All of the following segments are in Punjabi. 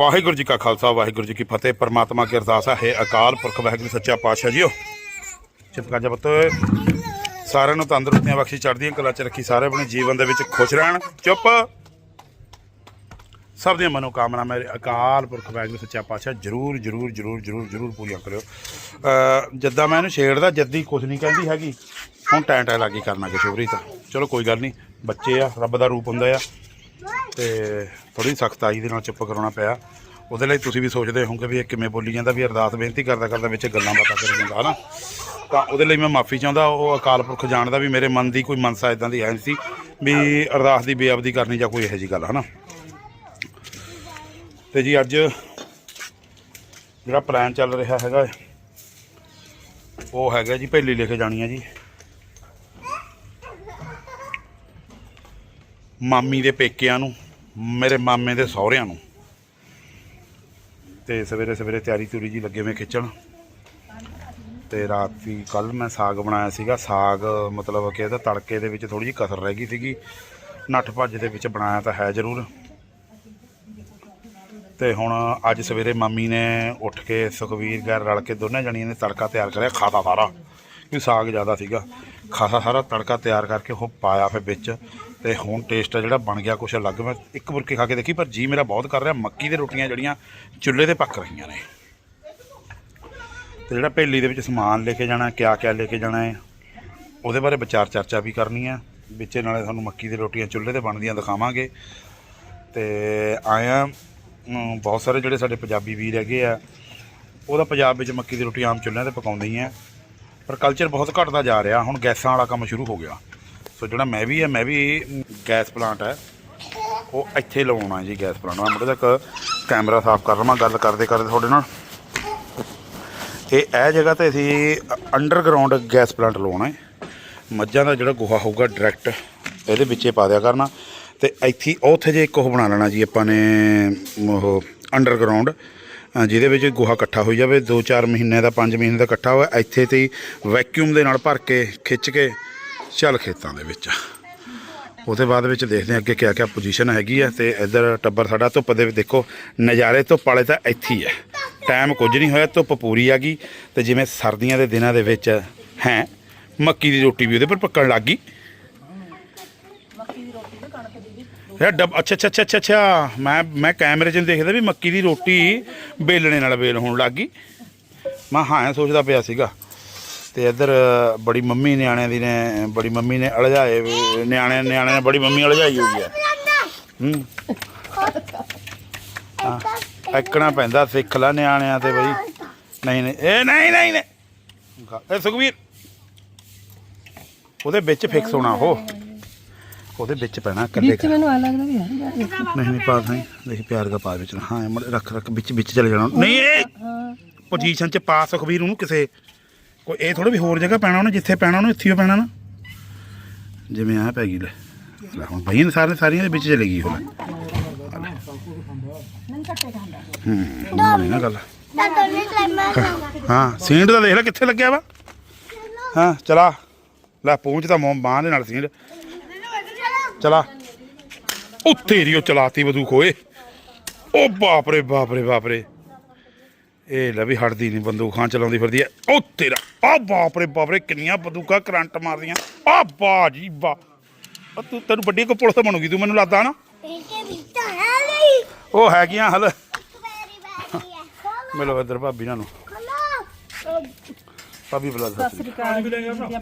ਵਾਹਿਗੁਰੂ ਜੀ ਕਾ ਖਾਲਸਾ, ਵਾਹਿਗੁਰੂ ਜੀ ਕੀ ਫਤਿਹ। ਪਰਮਾਤਮਾ ਕੀ ਅਰਦਾਸ ਹੈ। ਅਕਾਲ ਪੁਰਖ, ਵਾਹਿਗੁਰੂ ਸੱਚਾ ਪਾਤਸ਼ਾਹ ਜੀਓ। ਚੁੱਪ ਕਰ ਜਾ ਸਾਰਿਆਂ ਨੂੰ ਤੰਦਰੁਸਤੀਆਂ ਬਖਸ਼ੀ, ਚੜ੍ਹਦੀਆਂ ਕਲਾ ਚ ਰੱਖੀ, ਸਾਰੇ ਆਪਣੇ ਜੀਵਨ ਦੇ ਵਿੱਚ ਖੁਸ਼ ਰਹਿਣ। ਚੁੱਪ। ਸਭ ਦੀਆਂ ਮਨੋਕਾਮਨਾ ਮੇਰੇ ਅਕਾਲ ਪੁਰਖ, ਵਾਹਿਗੁਰੂ ਸੱਚਾ ਪਾਤਸ਼ਾਹ, ਜਰੂਰ ਜਰੂਰ ਜਰੂਰ ਜਰੂਰ ਜਰੂਰ ਪੂਰੀਆਂ ਕਰਿਓ। ਅ ਮੈਂ ਇਹਨੂੰ ਛੇੜਦਾ, ਜੱਦੀ ਕੁਝ ਨਹੀਂ ਕਹਿੰਦੀ ਹੈਗੀ। ਹੁਣ ਟੈਂ ਟੈਂ ਲਾਗੀ ਕਰਨਾ ਕਿ ਤਾਂ। ਚਲੋ ਕੋਈ ਗੱਲ ਨਹੀਂ। ਬੱਚੇ ਆ, ਰੱਬ ਦਾ ਰੂਪ ਹੁੰਦਾ ਆ। ਤੇ ਥੋੜੀ ਸਖਤਾਈ ਦੇ ਨਾਲ ਚੁੱਪ ਕਰਾਉਣਾ ਪਿਆ। ਉਹਦੇ ਲਈ ਤੁਸੀਂ ਵੀ ਸੋਚਦੇ ਹੋਵੋਗੇ ਵੀ ਇਹ ਕਿਵੇਂ ਬੋਲੀ ਜਾਂਦਾ, ਵੀ ਅਰਦਾਸ ਬੇਨਤੀ ਕਰਦਾ ਕਰਦਾ ਵਿੱਚ ਗੱਲਾਂ ਬਾਤਾਂ ਕਰੀ ਜਾਂਦਾ, ਹਨਾ? ਤਾਂ ਉਹਦੇ ਲਈ ਮੈਂ ਮਾਫੀ ਚਾਹੁੰਦਾ, ਉਹ ਅਕਾਲ ਪੁਰਖ ਜਾਣਦਾ ਵੀ ਮੇਰੇ ਮਨ ਦੀ ਕੋਈ ਮਨਸਾ ਇਦਾਂ ਦੀ ਹੈ ਨਹੀਂ ਸੀ ਵੀ ਅਰਦਾਸ ਦੀ ਬੇਅਬਦੀ ਕਰਨੀ ਜਾਂ ਕੋਈ ਇਹੋ ਜੀ ਗੱਲ, ਹਨਾ? ਤੇ ਜੀ ਅੱਜ ਜਿਹੜਾ ਪਲਾਨ ਚੱਲ ਰਿਹਾ ਹੈਗਾ, ਉਹ ਹੈਗਾ ਜੀ ਭੇਲੀ ਲੈ ਕੇ ਜਾਣੀ ਹੈ ਜੀ। ਮਾਮੀ ਦੇ ਪੇਕਿਆਂ ਨੂੰ, ਮੇਰੇ ਮਾਮੇ ਦੇ ਸਹੁਰਿਆਂ ਨੂੰ। ਤੇ ਸਵੇਰੇ ਸਵੇਰੇ ਤਿਆਰੀ ਤੁਰੀ ਜੀ ਲੱਗੇ ਹੋਏ ਖਿੱਚਣ। ਤੇ ਰਾਤੀ ਕੱਲ ਮੈਂ ਸਾਗ ਬਣਾਇਆ ਸੀਗਾ। ਸਾਗ ਮਤਲਬ ਕਿ ਇਹਦਾ ਤੜਕੇ ਦੇ ਵਿੱਚ ਥੋੜੀ ਜਿਹੀ ਕਸਰ ਰਹਿ ਗਈ ਸੀਗੀ। ਨੱਠ ਭੱਜ ਦੇ ਵਿੱਚ ਬਣਾਇਆ ਤਾਂ ਹੈ ਜ਼ਰੂਰ। ਤੇ ਹੁਣ ਅੱਜ ਸਵੇਰੇ ਮਾਮੀ ਨੇ ਉੱਠ ਕੇ ਸੁਖਵੀਰ ਗੈਰ ਰਲ ਕੇ ਦੋਨੇ ਜਣੀਆਂ ਨੇ ਤੜਕਾ ਤਿਆਰ ਕਰਿਆ, ਖਾਤਾ ਸਾਰਾ। ਕਿ ਸਾਗ ਜ਼ਿਆਦਾ ਸੀਗਾ। ਖਾਸਾ ਸਾਰਾ ਤੜਕਾ ਤਿਆਰ ਕਰਕੇ ਉਹ ਪਾਇਆ ਫਿਰ ਵਿੱਚ। ਤੇ ਹੁਣ ਟੇਸਟ ਆ ਜਿਹੜਾ ਬਣ ਗਿਆ, ਕੁਛ ਅਲੱਗ। ਮੈਂ ਇੱਕ ਬੁਰਕੀ ਖਾ ਕੇ ਦੇਖੀ, ਪਰ ਜੀ ਮੇਰਾ ਬਹੁਤ ਕਰ ਰਿਹਾ। ਮੱਕੀ ਦੇ ਰੋਟੀਆਂ ਜਿਹੜੀਆਂ ਚੁੱਲ੍ਹੇ ਤੇ ਪੱਕ ਰਹੀਆਂ ਨੇ। ਤੇ ਜਿਹੜਾ ਭੇਲੀ ਦੇ ਵਿੱਚ ਸਮਾਨ ਲੈ ਕੇ ਜਾਣਾ, ਕਿਆ ਕਿਆ ਲੈ ਕੇ ਜਾਣਾ ਹੈ, ਉਹਦੇ ਬਾਰੇ ਵਿਚਾਰ ਚਰਚਾ ਵੀ ਕਰਨੀ ਹੈ। ਵਿੱਚ ਨਾਲੇ ਤੁਹਾਨੂੰ ਮੱਕੀ ਦੀ ਰੋਟੀਆਂ ਚੁੱਲ੍ਹੇ ਤੇ ਬਣਦੀਆਂ ਦਿਖਾਵਾਂਗੇ। ਤੇ ਆਇਆ ਬਹੁਤ ਸਾਰੇ ਜਿਹੜੇ ਸਾਡੇ ਪੰਜਾਬੀ ਵੀਰ ਹੈਗੇ ਆ, ਉਹਦਾ ਪੰਜਾਬ ਵਿੱਚ ਮੱਕੀ ਦੀ ਰੋਟੀ ਆਮ ਚੁੱਲ੍ਹਿਆਂ ਤੇ ਪਕਾਉਂਦੇ ਹੀ ਆ। ਪਰ ਕਲਚਰ ਬਹੁਤ ਘਟਦਾ ਜਾ ਰਿਹਾ। ਹੁਣ ਗੈਸਾਂ ਵਾਲਾ ਕੰਮ ਸ਼ੁਰੂ ਹੋ ਗਿਆ। ਸੋ ਜਿਹੜਾ ਮੈਂ ਵੀ ਹੈ ਮੈਂ ਵੀ ਗੈਸ ਪਲਾਂਟ ਹੈ, ਉਹ ਇੱਥੇ ਲਵਾਉਣਾ ਜੀ ਗੈਸ ਪਲਾਂਟ। ਮੈਂ ਮੁੜੇ ਤੱਕ ਕੈਮਰਾ ਸਾਫ਼ ਕਰ ਲਵਾਂ, ਗੱਲ ਕਰਦੇ ਕਰਦੇ ਤੁਹਾਡੇ ਨਾਲ। ਇਹ ਇਹ ਜਗ੍ਹਾ ਤੇ ਅਸੀਂ ਅੰਡਰਗਰਾਉਂਡ ਗੈਸ ਪਲਾਂਟ ਲਵਾਉਣਾ ਹੈ। ਮੱਝਾਂ ਦਾ ਜਿਹੜਾ ਗੋਹਾ ਹੋਊਗਾ ਡਾਇਰੈਕਟ ਇਹਦੇ ਵਿੱਚੇ ਪਾ ਦਿਆ ਕਰਨਾ। ਤੇ ਇੱਥੇ ਉੱਥੇ ਜੇ ਇੱਕ ਉਹ ਬਣਾ ਲੈਣਾ ਜੀ, ਆਪਾਂ ਨੇ ਉਹ ਅੰਡਰਗਰਾਉਂਡ ਜਿਹਦੇ ਵਿੱਚ ਗੋਹਾ ਇਕੱਠਾ ਹੋਈ ਜਾਵੇ 2-4 ਮਹੀਨੇ ਦਾ 5 ਮਹੀਨੇ ਦਾ ਇਕੱਠਾ ਹੋਇਆ, ਇੱਥੇ ਤੇ ਵੈਕਿਊਮ ਦੇ ਨਾਲ ਭਰ ਕੇ, ਖਿੱਚ ਕੇ ਚੱਲ ਖੇਤਾਂ ਦੇ ਵਿੱਚ। ਉਹਦੇ ਬਾਅਦ ਵਿੱਚ ਦੇਖਦੇ ਹਾਂ ਅੱਗੇ ਕਿਆ ਕਿਆ ਪੋਜੀਸ਼ਨ ਹੈਗੀ ਹੈ ਤੇ ਇੱਧਰ ਟੱਬਰ ਸਾਡਾ ਧੁੱਪ ਦੇ ਵਿੱਚ ਦੇਖੋ, ਨਜ਼ਾਰੇ ਧੁੱਪ ਵਾਲੇ ਤਾਂ ਇੱਥੇ ਹੀ ਹੈ ਟਾਈਮ ਕੁਝ ਨਹੀਂ ਹੋਇਆ, ਧੁੱਪ ਪੂਰੀ ਆ ਗਈ ਤੇ ਜਿਵੇਂ ਸਰਦੀਆਂ ਦੇ ਦਿਨਾਂ ਦੇ ਵਿੱਚ ਹੈ, ਮੱਕੀ ਦੀ ਰੋਟੀ ਵੀ ਉਹਦੇ ਪਰ ਪੱਕਣ ਲੱਗ ਗਈ। ਯਾਰ ਡਬ, ਅੱਛਾ ਅੱਛਾ ਅੱਛਾ ਅੱਛਾ ਅੱਛਾ। ਮੈਂ ਮੈਂ ਕੈਮਰੇ 'ਚ ਦੇਖਦਾ ਵੀ ਮੱਕੀ ਦੀ ਰੋਟੀ ਬੇਲਣੇ ਨਾਲ ਬੇਲ ਹੋਣ ਲੱਗ ਗਈ। ਮੈਂ ਹਾਂ ਸੋਚਦਾ ਪਿਆ ਸੀਗਾ। ਤੇ ਇੱਧਰ ਬੜੀ ਮੰਮੀ ਨਿਆਣਿਆਂ ਦੀ ਨੇ ਬੜੀ ਮੰਮੀ ਨੇ ਅਲਝਾਏ ਨਿਆਣੇ ਨਿਆਣੇ ਨੇ ਬੜੀ ਮੰਮੀ ਅਲਝਾਈ ਹੋਈ ਹੈ। ਹੂੰ ਐਕਣਾ ਪੈਂਦਾ ਸਿੱਖ ਲੈ ਨਿਆਣਿਆਂ ਤੇ ਬਈ। ਨਹੀਂ ਨਹੀਂ ਇਹ ਨਹੀਂ ਨਹੀਂ ਨਹੀਂ। ਇਹ ਸੁਖਵੀਰ। ਉਹਦੇ ਵਿੱਚ ਫਿਕਸ ਹੋਣਾ ਉਹ। ਉਹਦੇ ਵਿੱਚ ਪੈਣਾ ਕੱਲੇ ਵਿੱਚ ਮੈਨੂੰ ਆ ਲੱਗਦਾ ਵੀ ਯਾਰ ਨਹੀਂ ਨਹੀਂ ਪਾ ਨਹੀਂ ਦੇਖੀ ਪਿਆਰ ਦਾ ਪਾ ਵਿੱਚ। ਹਾਂ ਰੱਖ ਰੱਖ ਵਿੱਚ ਵਿੱਚ ਚਲੇ ਜਾਣਾ। ਨਹੀਂ ਇਹ ਪੋਜੀਸ਼ਨ ਚ ਪਾ ਸੁਖਵੀਰ ਉਹਨੂੰ ਕਿਸੇ ਕੋਈ ਇਹ ਥੋੜਾ ਵੀ ਹੋਰ ਜਗ੍ਹਾ ਪੈਣਾ ਉਹਨੇ, ਜਿੱਥੇ ਪੈਣਾ ਉਹਨੇ, ਉੱਥੇ ਹੀ ਪੈਣਾ ਨਾ। ਜਿਵੇਂ ਆ ਪੈ ਗਈ ਲੈ। ਲੈ, ਹੁਣ ਬਈ ਨੇ ਸਾਰੇ ਸਾਰੀਆਂ ਦੇ ਵਿੱਚ ਚਲੇ ਗਈ ਹੁਣ। ਹੂੰ ਨਹੀਂ ਨਾ ਗੱਲ। ਹਾਂ, ਸੀਂਡ ਦਾ ਦੇਖ ਲੈ ਕਿੱਥੇ ਲੱਗਿਆ ਵਾ। ਹਾਂ, ਚਲਾ। ਲੈ ਪੂੰਝ ਤਾਂ ਮੋਂ ਬਾਂਹ ਦੇ ਨਾਲ ਸੀਂਡ। ਚਲਾ। ਉਹ ਤੇਰੀ ਉਹ ਚਲਾਤੀ ਬਦੂਕ ਓਏ। ਉਹ ਬਾਪ ਰੇ ਬਾਪਰੇ। ਇਹ ਲੈ ਵੀ ਹਟਦੀ ਨਹੀਂ ਬੰਦੂਕਾਂ ਚਲਾਉਂਦੀ ਫਿਰਦੀ ਐ। ਉਹ ਤੇਰਾ ਆ ਬਾਪ ਰੇ ਬਾਪ ਰੇ ਕਿੰਨੀਆਂ ਬੰਦੂਕਾਂ ਕਰੰਟ ਮਾਰਦੀਆਂ। ਆ ਬਾ ਜੀ ਬਾ ਆ ਤੂੰ ਤੈਨੂੰ ਵੱਡੀ ਕੋ ਪੁਲਿਸ ਬਣੂਗੀ ਤੂੰ ਮੈਨੂੰ ਲੱਗਦਾ ਨਾ? ਉਹ ਹੈਗੀਆਂ ਹਲ। ਮਿਲੋ ਇੱਧਰ ਭਾਬੀ ਨਾਲ ਨੂੰ। ਭਾਬੀ ਬੁਲਾ ਸਤਿ ਸ੍ਰੀ ਅਕਾਲ ਜੀ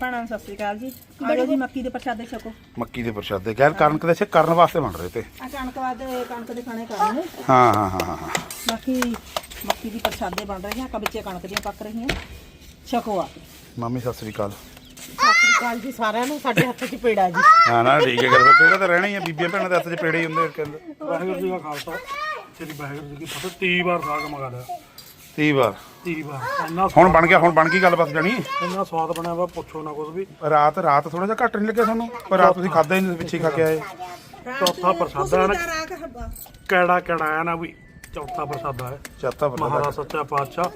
ਭੈਣਾਂ ਨੂੰ ਸਤਿ ਸ੍ਰੀ ਅਕਾਲ ਜੀ। ਆਜੋ ਜੀ ਮੱਕੀ ਦੇ ਪ੍ਰਸ਼ਾਦੇ ਛਕੋ। ਮੱਕੀ ਦੇ ਪ੍ਰਸ਼ਾਦੇ। ਗੈਰ ਕਣਕ ਦੇ ਸੇ ਕਰਨ ਵਾਸਤੇ ਬਣ ਰਹੇ ਤੇ। ਆ ਕਣਕ ਬਾਅਦ ਕਣਕ ਦੇ ਖਾਣੇ ਕਰਨੇ ਹਾਂ ਹਾਂ ਹਾਂ ਹਾਂ ਹਾਂ। ਬਾਕੀ ਮੱਕੀ ਦੀ ਪ੍ਰਸ਼ਾਦੇ ਬਣ ਰਹੇ ਆ। ਕਬਿੱਚੇ ਕਣਕ ਦੀਆਂ ਪੱਕ ਰਹੀਆਂ। ਆ ਮਾਮੀ ਸਤਿ ਸ੍ਰੀ ਅਕਾਲ। ਸਤਿ ਸ੍ਰੀ ਅਕਾਲ ਜੀ ਸਾਰਿਆਂ ਨੂੰ ਸਾਡੇ ਹੱਥ 'ਚ ਪੇੜਾ ਜੀ। ਹਾਂ ਨਾ ਠੀਕ ਹੈ ਗੱਲ ਪੇੜਾ ਤਾਂ ਰਹਿਣਾ ਹੀ ਆ ਬੀਬੀਆਂ ਭੈਣਾਂ ਦੇ ਹੱਥ 'ਚ ਪੇੜੇ ਹੀ ਹੁੰਦੇ ਕਹਿੰਦੇ। ਵਾਹਿਗੁਰੂ ਜੀ ਕਾ ਖਾਲਸਾ ਸ੍ਰੀ ਵਾਹਿਗੁਰੂ ਜੀ ਕੀ ਫਤਿਹ। 30 ਵਾਰ ਸਾਗ ਮੰਗਾ ਲਿਆ। 30 ਵਾਰ। 30 ਵਾਰ ਇੰਨਾ ਹੁਣ ਬਣ ਗਿਆ ਹੁਣ ਬਣ ਗਈ ਗੱਲਬਾਤ ਜਾਣੀ? ਇੰਨਾ ਸਵਾਦ ਬਣਿਆ ਵਾ ਪੁੱਛੋ ਨਾ ਕੁਝ ਵੀ। ਰਾਤ ਰਾਤ ਥੋੜਾ ਜਿਹਾ ਘੱਟ ਨਹੀਂ ਲੱਗਿਆ ਤੁਹਾਨੂੰ? ਪਰ ਰਾਤ ਤੁਸੀਂ ਖਾਦਾ ਹੀ ਨਹੀਂ ਪਿੱਛੇ ਖਾ ਕੇ ਆਏ। ਚੌਥਾ ਪ੍ਰਸਾਦਾ ਹੈ ਨਾ। ਕਿਹੜਾ ਕਿਹੜਾ ਹੈ ਨਾ ਵੀ ਚੌਥਾ ਪ੍ਰਸਾਦਾ ਹੈ। ਚਾਤਾ ਬਣਾ ਮਹਾਰਾਜ ਸੱਚਾ ਪਾਤਸ਼ਾਹ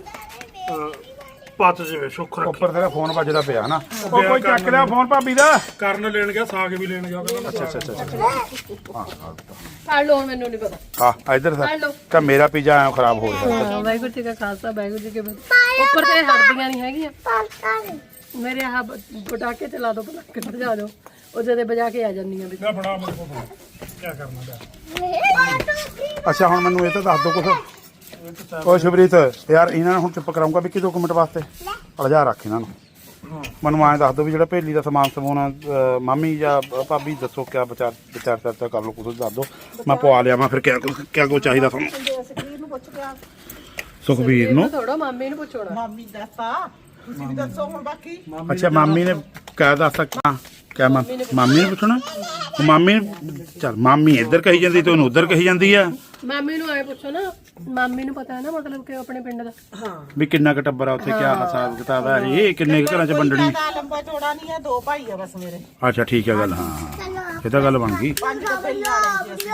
ਪਚ ਜਵੇ ਸੁੱਖ ਰੱਖੀ। ਉੱਪਰ ਤੇਰਾ ਫੋਨ ਵੱਜਦਾ ਪਿਆ ਨਾ ਉਹ ਕੋਈ ਚੱਕ ਲਿਆ ਫੋਨ ਭਾਬੀ ਦਾ? ਕਰਨ ਲੈਣ ਗਿਆ ਸਾਗ ਵੀ ਲੈਣ ਗਿਆ। ਕਹਿੰਦਾ ਅੱਛਾ ਅੱਛਾ ਅੱਛਾ। ਫੜ ਲਓ ਮੈਨੂੰ ਨਹੀਂ ਪਤਾ। ਹਾਂ ਇੱਧਰ ਲਓ। ਕਾ ਮੇਰਾ ਪੀਜ਼ਾ ਐਂ ਖਰਾਬ ਹੋ ਗਿਆ ਹਾਂ ਵਾਹਿਗੁਰੂ ਜੀ ਕਾ ਖਾਲਸਾ ਵਾਹਿਗੁਰੂ ਜੀ ਕੀ ਫਤਿਹ। ਉੱਪਰ ਤੇ ਹਟਦੀਆਂ ਨਹੀਂ ਹੈਗੀਆਂ। ਮੇਰੇ ਆਹ ਬ- ਪਟਾਕੇ ਚਲਾ ਦੋ ਪਟਾਕੇ ਵਜਾ ਦਿਓ ਉਹ ਜਦੇ ਵਜਾ ਕੇ ਆ ਜਾਂਦੀਆਂ ਵਿੱਚ। ਲੈ ਕੋਲ ਫੜਾ ਕੀ ਕਰਨਾ ਅੱਛਾ ਹੁਣ ਮੈਨੂੰ ਇਹ ਤਾਂ ਦੱਸ ਦੋ ਕੁਛ। ਓਏ ਸ਼ਬਰੀਤ ਯਾਰ ਇਹਨਾਂ ਨੂੰ ਹੁਣ ਚੁੱਪ ਕਰਾਉਂਗਾ ਵੀ ਕਿ ਦੋ ਕੁ ਮਿੰਟ ਵਾਸਤੇ। ਅਲਜਾ ਰੱਖ ਇਹਨਾਂ ਨੂੰ। ਮੈਨੂੰ ਐਂ ਦੱਸ ਦੋ ਵੀ ਜਿਹੜਾ ਭੇਲੀ ਦਾ ਸਮਾਨ ਸਮੂਨ ਅਹ, ਮਾਮੀ ਜਾਂ ਭਾਬੀ ਦੱਸੋ ਕਿਆ ਵਿਚਾਰ ਵਿਚਾਰ ਚਰਚਾ ਕਰ ਲਓ ਕੁਝ ਦੱਸ ਦੋ ਮੈਂ ਪਵਾ ਲਿਆ ਮੈਂ ਫਿਰ ਕਿਆ ਕੁਛ- ਕਿਆ ਕੋ ਚਾਹੀਦਾ ਤੁਹਾਨੂੰ? ਸੁਖਬੀਰ ਨੂੰ ਪੁੱਛ ਗਿਆ ਸੁਖਬੀਰ ਨੂੰ? ਥੋੜਾ ਮਾਮੀ ਨੂੰ ਪੁੱਛੋਣਾ ਮਾਮੀ ਦੱਸਤਾ ਤੁਸੀਂ ਵੀ ਦੱਸੋ ਹੁਣ ਬਾਕੀ। ਅੱਛਾ ਮਾਮੀ ਨੇ ਕਹਿ ਦੱਸ ਸਕਦਾ ਕਿਆ ਮਾ- ਮਾਮੀ ਨੇ ਪੁੱਛਣਾ। ਉਹ ਮਾਮੀ ਚੱਲ ਮਾਮੀ ਇੱਧਰ ਕਹੀ ਜਾਂਦੀ ਤੇ ਉਹਨੂੰ ਉੱਧਰ ਕਹੀ ਜਾਂਦੀ ਆ। ਮਾਮੀ ਨੂੰ ਆਏ ਪੁੱਛੋ ਨਾ ਮਾਮੀ ਨੂੰ ਪਤਾ ਹੈ ਨਾ ਮਤਲਬ ਕਿ ਆਪਣੇ ਪਿੰਡ ਦਾ। ਵੀ ਕਿੰਨਾ ਕੁ ਟੱਬਰ ਆ ਉੱਥੇ ਕਿਆ ਹਿਸਾਬ ਕਿਤਾਬ ਹੈ ਇਹ ਕਿੰਨੇ ਕੁ ਘਰਾਂ ਚ ਵੰਡਣੀ। ਜ਼ਿਆਦਾ ਲੰਬਾ ਚੌੜਾ ਨਹੀਂ ਹੈ ਦੋ ਭਾਈ ਆ ਬਸ ਮੇਰੇ। ਅੱਛਾ ਠੀਕ ਹੈ ਗੱਲ ਹਾਂ ਇਹ ਤਾਂ ਗੱਲ ਬਣ ਗਈ। ਪੰਜ ਜੀ ਅਸੀਂ।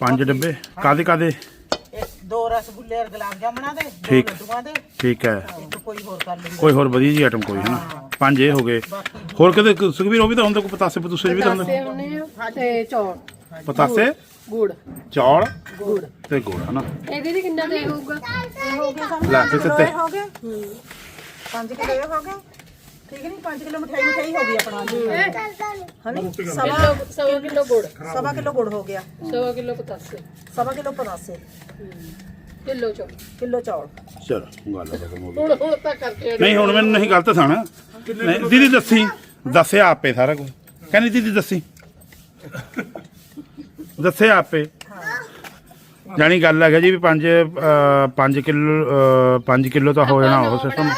ਪੰਜ ਡੱਬੇ? ਕਾਦੇ ਕਾਦੇ ਦੋ ਰਸਗੁੱਲੇ ਔਰ ਗੁਲਾਬ ਜਾਮਣਾ ਦੇ ਦੋ ਠੀਕ। ਲੱਡੂਆਂ ਦੇ। ਠੀਕ ਹੈ। ਇੱਕ ਕੋਈ ਹੋਰ ਕਰ ਲੈਂਦੇ ਕੋਈ ਹੋਰ ਵਧੀਆ ਜੀ ਆਈਟਮ ਕੋਈ ਹੈ। ਨਾ ਪੰਜ ਇਹ ਹੋ ਗਏ। ਹੋਰ ਕਿਤੇ ਸੁਖਵੀਰ ਉਹ ਵੀ ਤਾਂ ਹੁੰਦਾ ਕੋਈ ਪਤਾਸੇ ਪਤੂਸੇ ਵੀ ਤਾਂ ਹੁੰਦੇ। ਆ ਤੇ ਚੌਲ। ਪਤਾਸੇ? ਗੁੜ। ਚੌਲ ਗੁੜ। ਤੇ ਗੁੜ ਹਨਾ? ਇਹਦੇ ਦੀ ਕਿੰਨਾ ਦੇ ਹੋਊਗਾ ਇਹ ਹੋ ਲੈ ਤੇ ਤੇ ਹੋ ਗਏ 5 ਕਿਲੋ ਇਹ ਹੋ ਗਏ। ਠੀਕ ਨਹੀਂ 5 ਕਿਲੋ ਮਠਾਈ ਮਠਾਈ ਹੋ ਗਈ ਆਪਣਾ ਜੀ। ਹਾਂਜੀ ਸਵਾ ਕਿਲੋ ਸਵਾ ਕਿਲੋ ਗੁੜ। ਸਵਾ ਕਿਲੋ ਗੁੜ ਹੋ ਗਿਆ। ਸਵਾ ਕਿਲੋ ਪਤਾਸੇ। ਸਵਾ ਕਿਲੋ ਪਨਾਸੇ ਕਿਲੋ ਚੌਲ। ਕਿਲੋ ਚੌਲ। ਚਲੋ ਗੱਲ ਖਤਮ ਹੋ ਗਈ। ਹੁਣ ਹੁਣ ਤਾਂ ਕਰਕੇ ਨਹੀਂ ਹੁਣ ਮੈਨੂੰ ਨਹੀਂ ਗਲਤ ਸੁਣ ਨਹੀਂ ਦੀਦੀ ਦੱਸੀ। ਦੱਸਿਆ ਆਪੇ ਸਾਰਾ ਕੁਝ। ਕਹਿੰਦੀ ਦੀਦੀ ਦੱਸੀ। ਦੱਸਿਆ ਆਪੇ। ਜਾਣੀ ਗੱਲ ਹੈਗਾ ਜੀ ਵੀ 5 5 ਕਿਲੋ 5 ਕਿਲੋ ਤਾਂ ਹੋ ਜਾਣਾ ਉਹ ਸਿਸਟਮ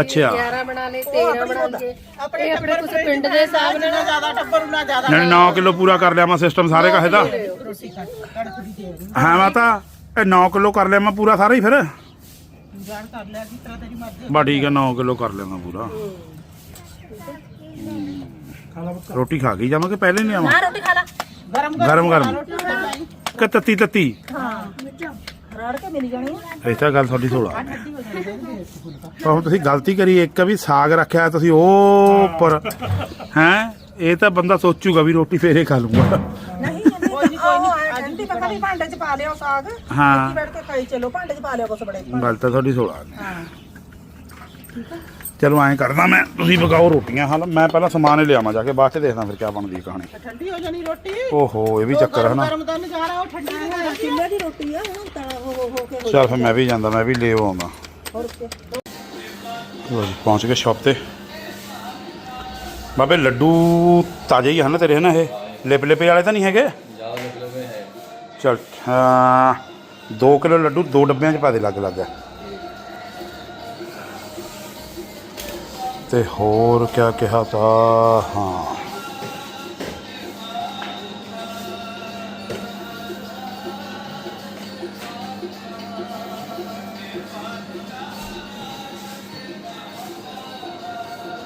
ਅੱਛਾ। 11 ਬਣਾ ਲਏ 13 ਬਣਾ ਲਏ। ਇਹ ਆਪਣੇ ਕੁਝ ਪਿੰਡ ਦੇ ਹਿਸਾਬ ਨਾਲ। ਨਾ ਜ਼ਿਆਦਾ ਟੱਬਰ ਨਾ ਜ਼ਿਆਦਾ ਜਾਣੀ 9 ਕਿਲੋ ਪੂਰਾ ਕਰ ਲਿਆ ਮੈਂ ਸਿਸਟਮ ਸਾਰੇ ਕਾਹੇ ਦਾ। ਹਾਂ ਮਾਤਾ ਇਹ 9 ਕਿਲੋ ਕਰ ਲਿਆ ਮੈਂ ਪੂਰਾ ਸਾਰਾ ਹੀ ਫਿਰ। ਜਾਣ ਕਰ ਲਿਆ ਜਿਸ ਤਰ੍ਹਾਂ ਤੇਰੀ ਮਰਜ਼ੀ। ਬਾ ਠੀਕ ਹੈ 9 ਕਿਲੋ ਕਰ ਲਿਆ ਮੈਂ ਪੂਰਾ। ਰੋਟੀ ਖਾ ਗਈ ਜਾਵਾਂ ਕਿ ਪਹਿਲੇ ਨਹੀਂ ਆਵਾਂ। ਰੋਟੀ ਖਾ ਲੈ। ਗਰਮ ਗਰਮ ਗਰਮ ਗਰਮ ਕਿ ਤੱਤੀ ਤੱਤੀ। ਰੜ ਕੇ ਮਿਲ ਜਾਣੀ ਆ। ਇਹ ਤਾਂ ਗੱਲ ਤੁਹਾਡੀ ਥੋੜਾ ਪਰ ਹੁਣ ਤੁਸੀਂ ਗਲਤੀ ਕਰੀ ਇੱਕ ਵੀ ਸਾਗ ਰੱਖਿਆ ਤੁਸੀਂ ਉਹ ਉੱਪਰ। ਹੈ? ਇਹ ਤਾਂ ਬੰਦਾ ਸੋਚੂਗਾ ਵੀ ਰੋਟੀ ਫੇਰੇ ਖਾ ਲੂੰਗਾ ਨਹੀਂ ਕੋਈ ਨਹੀਂ ਕੋਈ ਨਹੀਂ ਆਂਟੀ ਪਕਾ ਵੀ ਭਾਂਡੇ 'ਚ ਪਾ ਲਿਓ ਸਾਗ। ਹਾਂ। ਬੈਠ ਕੇ ਖਾਈ ਚਲੋ ਭਾਂਡੇ 'ਚ ਪਾ ਲਿਓ ਕੁਛ ਬੜੇ। ਗੱਲ ਤਾਂ ਤੁਹਾਡੀ ਥੋੜਾ ਹਾਂ। ਚਲੋ ਐਂ ਕਰਦਾ ਮੈਂ ਤੁਸੀਂ ਪਕਾਓ ਰੋਟੀਆਂ ਹਾਲ ਮੈਂ ਪਹਿਲਾਂ ਸਮਾਨ ਹੀ ਲਿਆਵਾਂ ਜਾ ਕੇ ਬਾਅਦ ਚ ਦੇਖਦਾ ਫਿਰ ਕਿਆ ਬਣਦੀ ਕਹਾਣੀ। ਠੰਡੀ ਹੋ ਜਾਣੀ ਰੋਟੀ। ਓਹੋ ਇਹ ਵੀ ਚੱਕਰ ਹੈ ਨਾ। ਗਰਮ ਦਾ ਨਜ਼ਾਰਾ ਉਹ ਠੰਡੀ ਹੋ ਜਾਣੀ ਕਿੰਨੇ ਦੀ ਰੋਟੀ ਆ? ਹੁਣ ਤਾਂ ਉਹ ਹੋ ਹੋ ਕੇ ਹੋ ਚਲ ਫਿਰ ਮੈਂ ਵੀ ਜਾਂਦਾ ਮੈਂ ਵੀ ਲੈ ਆਉਂਦਾ। ਹੋਰ ਕੀ? ਪਹੁੰਚ ਗਏ ਸ਼ਾਪ ਤੇ। ਬਾਬੇ ਲੱਡੂ ਤਾਜ਼ੇ ਹੀ ਹਨ ਤੇਰੇ ਨਾ ਇਹ? ਲਿਪ ਲਿਪੇ ਵਾਲੇ ਤਾਂ ਨਹੀਂ ਹੈਗੇ? ਚਲ ਹਾਂ 2 ਕਿਲੋ ਲੱਡੂ ਦੋ ਡੱਬਿਆਂ ਚ ਪਾ ਦੇ ਲੱਗ ਲੱਗ ਤੇ ਹੋਰ ਕਿਆ ਕਿਹਾ ਤਾ ਹਾਂ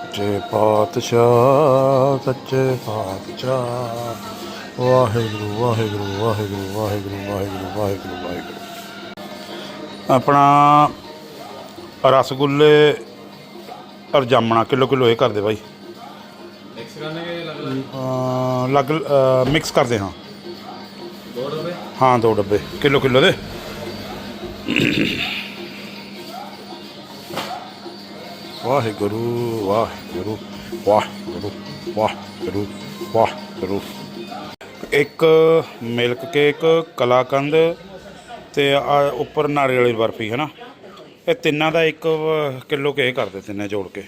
ਸੱਚੇ ਪਾਤਸ਼ਾਹ ਸੱਚੇ ਪਾਤਸ਼ਾਹ ਵਾਹਿਗੁਰੂ ਵਾਹਿਗੁਰੂ ਵਾਹਿਗੁਰੂ ਵਾਹਿਗੁਰੂ ਵਾਹਿਗੁਰੂ ਵਾਹਿਗੁਰੂ ਵਾਹਿਗੁਰੂ ਆਪਣਾ ਰਸਗੁੱਲੇ ਔਰ ਜਾਮਣਾ ਕਿਲੋ ਕਿਲੋ ਇਹ ਕਰ ਦੇ ਬਾਈ। ਮਿਕਸ ਕਰਨੇ ਕੇ ਲੱਗ ਲੱਗ ਮਿਕਸ ਕਰਦੇ ਹਾਂ। ਦੋ ਡੱਬੇ? ਹਾਂ ਦੋ ਡੱਬੇ। ਕਿਲੋ ਕਿਲੋ ਦੇ। ਵਾਹਿਗੁਰੂ ਵਾਹਿਗੁਰੂ ਵਾਹਿਗੁਰੂ ਵਾਹਿਗੁਰੂ ਵਾਹਿਗੁਰੂ। ਇੱਕ ਮਿਲਕ ਕੇਕ ਕਲਾਕੰਦ ਤੇ ਆ ਉੱਪਰ ਨਾਰੀਅਲ ਵਾਲੀ ਬਰਫੀ ਹੈ ਨਾ? ਇਹ ਤਿੰਨਾਂ ਦਾ ਇੱਕ ਕਿਲੋ ਕੇ ਕਰਦੇ ਤਿੰਨੇ ਜੋੜ ਕੇ।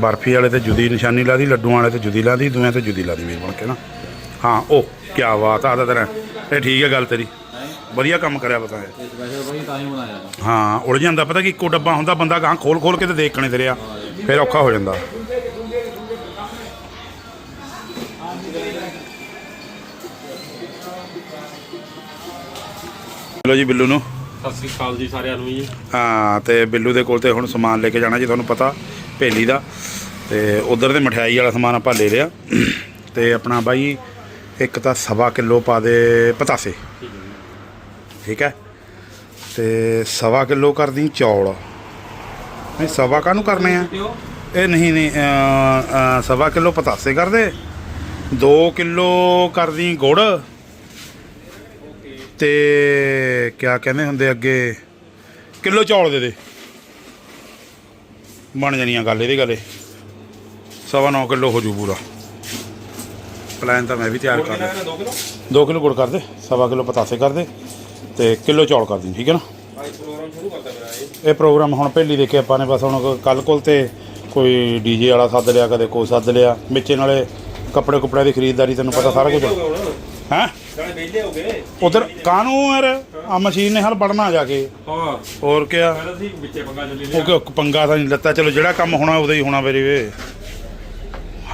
ਬਰਫੀ ਵਾਲੇ ਤੇ ਜੁਦੀ ਨਿਸ਼ਾਨੀ ਲਾ ਦੀ, ਲੱਡੂਆਂ ਵਾਲੇ ਤੇ ਜੁਦੀ ਲਾ ਦੀ ਤੇ ਜੁਦੀ ਲਾ ਦੀ ਵੀਰ ਬਣ ਕੇ ਨਾ। ਹਾਂ ਉਹ ਕੀ ਬਾਤ ਆ ਤੇਰਾ। ਇਹ ਠੀਕ ਹੈ ਗੱਲ ਤੇਰੀ। ਵਧੀਆ ਕੰਮ ਕਰਿਆ ਪਤਾ ਹੈ ਹਾਂ, ਉੜ ਜਾਂਦਾ, ਪਤਾ ਕਿ ਇੱਕੋ ਡੱਬਾ ਹੁੰਦਾ, ਬੰਦਾ ਗਾਂ ਖੋਲ ਖੋਲ ਕੇ ਤੇ ਦੇਖਣੇ ਤੇਰੇ ਆ ਫਿਰ ਔਖਾ ਹੋ ਜਾਂਦਾ। ਲੋ ਜੀ ਬਿੱਲੂ ਨੂੰ। ਸਤਿ ਸ੍ਰੀ ਅਕਾਲ ਜੀ ਸਾਰਿਆਂ ਨੂੰ ਜੀ। ਹਾਂ ਤੇ ਬਿੱਲੂ ਦੇ ਕੋਲ ਤੇ ਹੁਣ ਸਮਾਨ ਲੈ ਕੇ ਜਾਣਾ ਜੀ ਤੁਹਾਨੂੰ ਪਤਾ ਭੇਲੀ ਦਾ। ਤੇ ਉਧਰ ਦੇ ਮਠਿਆਈ ਵਾਲਾ ਸਮਾਨ ਆਪਾਂ ਲੈ ਲਿਆ। ਤੇ ਆਪਣਾ ਬਾਈ ਇੱਕ ਤਾਂ ਸਵਾ ਕਿਲੋ ਪਾ ਦੇ ਪਤਾਸੇ। ਠੀਕ ਹੈ ਤੇ ਸਵਾ ਕਿਲੋ ਕਰਦੀ ਚੌਲ। ਨਹੀਂ ਸਵਾ ਕਾਹਨੂੰ ਕਰਨੇ ਆ? ਇਹ ਨਹੀਂ ਨਹੀਂ ਸਵਾ ਕਿਲੋ ਪਤਾਸੇ ਕਰ ਦੇ। 2 ਕਿਲੋ ਕਰਦੀ ਗੁੜ। ਤੇ ਕਿਆ ਕਹਿੰਦੇ ਹੁੰਦੇ ਅੱਗੇ? ਕਿਲੋ ਚੌਲ ਦੇ ਦੇ। ਬਣ ਜਾਣੀਆਂ ਗੱਲ, ਇਹਦੀ ਗੱਲੇ ਸਵਾ 9 ਕਿਲੋ ਹੋ ਜੂ ਪੂਰਾ। ਪਲਾਨ ਤਾਂ ਮੈਂ ਵੀ ਤਿਆਰ ਕਰ ਲਿਆ 2 ਕਿਲੋ ਗੁੜ ਕਰ ਦੇ, ਸਵਾ ਕਿਲੋ ਪਤਾਸੇ ਕਰ ਦੇ ਤੇ ਕਿਲੋ ਚੌਲ ਕਰ ਦੀ, ਠੀਕ ਹੈ ਨਾ? ਇਹ ਪ੍ਰੋਗਰਾਮ ਹੁਣ ਪਹਿਲੀ ਦੇਖੇ ਆਪਾਂ ਨੇ, ਬਸ ਹੁਣ ਕੱਲ ਕੋਲ ਤੇ ਕੋਈ ਡੀਜੇ ਵਾਲਾ ਸੱਦ ਲਿਆ, ਕਦੇ ਕੋਈ ਸੱਦ ਲਿਆ। ਵਿੱਚੇ ਨਾਲੇ ਕੱਪੜੇ ਕੁਪੜੇ ਦੀ ਖਰੀਦਦਾਰੀ, ਤੈਨੂੰ ਪਤਾ ਸਾਰਾ ਕੁਝ। ਹੈ? ਵਿਹਲੇ ਹੋ ਗਏ। ਉਧਰ ਕਾਨੂੰ ਯਾਰ? ਆ ਮਸ਼ੀਨ ਨੇ ਹਲ ਪੜਨਾ ਜਾ ਕੇ। ਹਾਂ। ਹੋਰ ਕਿਆ? ਵਿੱਚੇ ਪੰਗਾ ਚੱਲੀ ਉਹ ਕਿ ਪੰਗਾ ਤਾਂ ਨਹੀਂ ਲੱਤਾ ਚਲੋ ਜਿਹੜਾ ਕੰਮ ਹੋਣਾ ਉਹਦਾ ਹੀ ਹੋਣਾ ਮੇਰੀ ਵੇ।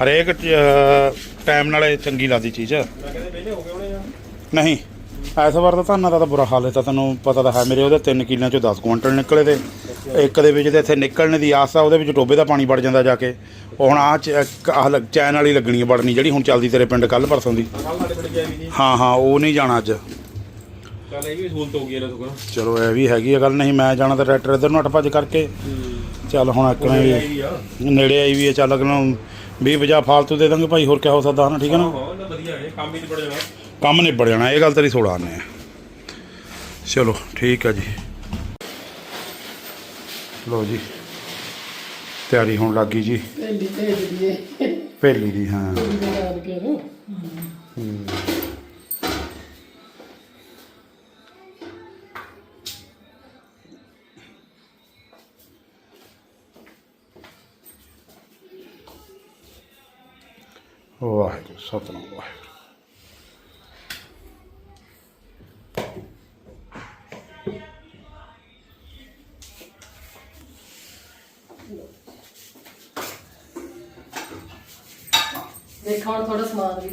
ਹਰੇਕ ਟਾਈਮ ਨਾਲ ਇਹ ਚੰਗੀ ਲੱਗਦੀ ਚੀਜ਼। ਕਹਿੰਦੇ ਵਿਹਲੇ ਹੋ ਗਏ ਹੋਣੇ ਆ। ਨਹੀਂ। ਇਸ ਵਾਰ ਤਾਂ ਧਾਨਾਂ ਦਾ ਤਾਂ ਬੁਰਾ ਹਾਲ ਹੈ। ਤਾਂ ਤੈਨੂੰ ਪਤਾ ਤਾਂ ਹੈ ਮੇਰੇ ਉਹਦੇ 3 ਕਿੱਲਿਆਂ ਚੋਂ 10 ਕੁਇੰਟਲ ਨਿਕਲੇ ਤੇ। ਇੱਕ ਦੇ ਵਿੱਚ ਤੇ ਇੱਥੇ ਨਿਕਲਣ ਦੀ ਆਸ ਆ ਉਹਦੇ ਵਿੱਚ ਟੋਬੇ ਦਾ ਪਾਣੀ ਵੜ ਜਾਂਦਾ ਜਾ ਕੇ। ਉਹ ਹੁਣ ਆ ਆਹ ਚੈਨ ਵਾਲੀ ਲੱਗਣੀ ਹੈ ਵੜਨੀ ਜਿਹੜੀ ਹੁਣ ਚੱਲਦੀ ਤੇਰੇ ਪਿੰਡ ਕੱਲ ਪਰਸੋਂ ਦੀ। ਹਾਂ ਹਾਂ ਉਹ ਨਹੀਂ ਜਾਣਾ ਅੱਜ। ਚੱਲ ਇਹ ਵੀ ਸਹੂਲਤ ਹੋ ਗਈ ਇਹਦਾ ਸੁਕਰ ਚਲੋ ਇਹ ਵੀ ਹੈਗੀ ਆ ਗੱਲ ਨਹੀਂ ਮੈਂ ਜਾਣਾ ਤਾਂ ਟਰੈਕਟਰ ਇੱਧਰ ਨੂੰ ਅੱਠ ਭੱਜ ਕਰਕੇ ਚੱਲ ਹੁਣ ਅਕਣਾ ਵੀ ਨੇੜੇ ਆਈ ਵੀ ਹੈ ਚੱਲ ਅਗਲਾ 20 50 ਫਾਲਤੂ ਦੇ ਦਾਂਗੇ ਭਾਈ ਹੋਰ ਕਿਆ ਹੋ ਸਕਦਾ ਹਨਾ ਠੀਕ ਹੈ ਨਾ? ਹਾਂ ਨਾ ਵਧੀਆ ਹੈ ਕੰਮ ਹੀ ਨਿਬੜ ਜਾਣਾ। ਕੰਮ ਨਿਬੜ ਜਾਣਾ ਇਹ ਗੱਲ ਤੇਰੀ ਸੋੜਾ ਆਨੇ ਆ। ਚਲੋ ਠੀਕ ਆ ਜੀ। ਲੋ ਜੀ। ਤਿਆਰੀ ਹੋਣ ਲੱਗੀ ਜੀ। ਭੇਲੀ ਭੇਜ ਦਈਏ। ਭੇਲੀ ਦੀ ਹਾਂ। ਬਣਾ ਕੇ ਨੂੰ। ਵਾਹਿਗੁਰੂ ਸਤਨਾਮ ਵਾਹਿਗੁਰੂ।